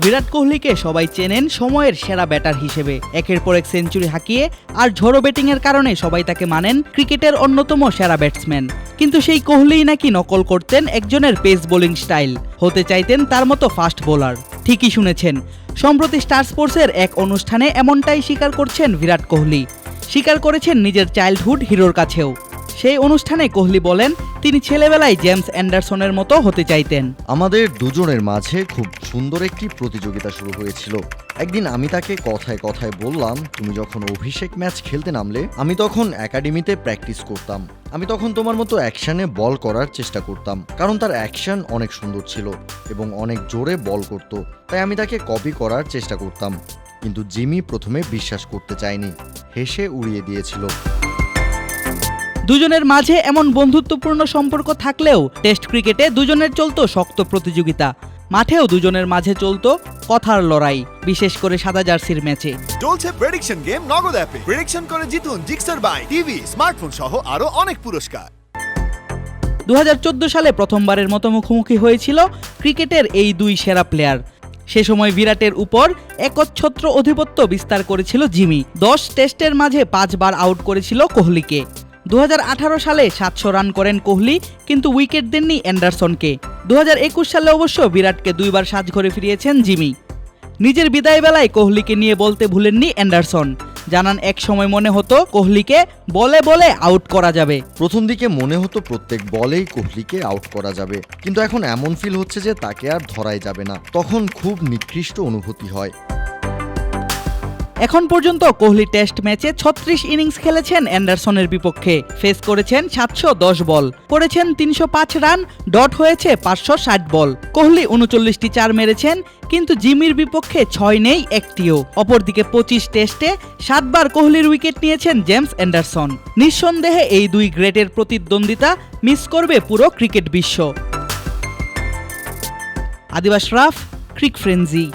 বিরাট কোহলিকে সবাই চেনেন সময়ের সেরা ব্যাটার হিসেবে। একের পর এক সেঞ্চুরি হাঁকিয়ে আর ঝড়ো ব্যাটিংয়ের কারণে সবাই তাকে মানেন ক্রিকেটের অন্যতম সেরা ব্যাটসম্যান। কিন্তু সেই কোহলিই নাকি নকল করতেন একজনের পেস বোলিং স্টাইল। হতে চাইতেন তার মতো ফাস্ট বোলার। ঠিকই শুনেছেন, সম্প্রতি স্টার স্পোর্টসের এক অনুষ্ঠানে এমনটাই স্বীকার করছেন বিরাট কোহলি। স্বীকার করেছেন নিজের চাইল্ডহুড হিরোর কাছেও। সেই অনুষ্ঠানে কোহলি বলেন তিনি ছেলেবেলায় জেমস অ্যান্ডারসনের মতো হতে চাইতেন। আমাদের দুজনের মাঝে খুব সুন্দর একটি প্রতিযোগিতা শুরু হয়েছিল। একদিন আমি তাকে কথায় কথায় বললাম, তুমি যখন অভিষেক ম্যাচ খেলতে নামলে, আমি তখন একাডেমিতে প্র্যাকটিস করতাম। আমি তখন তোমার মতো অ্যাকশানে বল করার চেষ্টা করতাম, কারণ তার অ্যাকশন অনেক সুন্দর ছিল এবং অনেক জোরে বল করত, তাই আমি তাকে কপি করার চেষ্টা করতাম। কিন্তু জিমি প্রথমে বিশ্বাস করতে চায়নি, হেসে উড়িয়ে দিয়েছিল। দুজনের মাঝে এমন বন্ধুত্বপূর্ণ সম্পর্ক থাকলেও টেস্ট ক্রিকেটে দুজনের চলতো শক্ত প্রতিযোগিতা। মাঠেও দুজনের মাঝে চলতো কথার লড়াই বিশেষ করে সাদা জার্সির ম্যাচে। চলছে প্রেডিকশন গেম নগদ অ্যাপে প্রেডিকশন করে জিতুন জিক্সার বাই টিভি স্মার্টফোন সহ আরও অনেক পুরস্কার। দু হাজার চোদ্দ সালে প্রথমবারের মতো মুখোমুখি হয়েছিল ক্রিকেটের এই দুই সেরা প্লেয়ার সে সময় বিরাটের উপর একচ্ছত্র আধিপত্য বিস্তার করেছিল জিমি। দশ টেস্টের মাঝে পাঁচবার আউট করেছিল কোহলিকে। দু হাজার আঠারো সালে সাতশো রান করেন কোহলি, কিন্তু উইকেট দেননি অ্যান্ডারসনকে। দু হাজার একুশ সালে অবশ্য বিরাটকে দুইবার সাজঘরে ফিরিয়েছেন জিমি। নিজের বিদায় বেলায় কোহলিকে নিয়ে বলতে ভুলেননি অ্যান্ডারসন। জানান, এক সময় মনে হতো কোহলিকে বলে বলে আউট করা যাবে। প্রথম দিকে মনে হতো প্রত্যেক বলেই কোহলিকে আউট করা যাবে। কিন্তু এখন এমন ফিল হচ্ছে যে তাকে আর ধরাই যাবে না। তখন খুব নিকৃষ্ট অনুভূতি হয়। এখন পর্যন্ত কোহলি টেস্ট ম্যাচে ছত্রিশ ইনিংস খেলেছেন অ্যান্ডারসনের বিপক্ষে। ফেস করেছেন সাতশো দশ বল, করেছেন তিনশো পাঁচ রান, ডট হয়েছে পাঁচশো ষাট বল। কোহলি উনচল্লিশটি চার মেরেছেন, কিন্তু জিমির বিপক্ষে ছয় নেই একটিও। অপরদিকে পঁচিশ টেস্টে সাতবার কোহলির উইকেট নিয়েছেন জেমস অ্যান্ডারসন। নিঃসন্দেহে এই দুই গ্রেটের প্রতিদ্বন্দ্বিতা মিস করবে পুরো ক্রিকেট বিশ্ব। আদিবাস রাফ, ক্রিক ফ্রেন্জি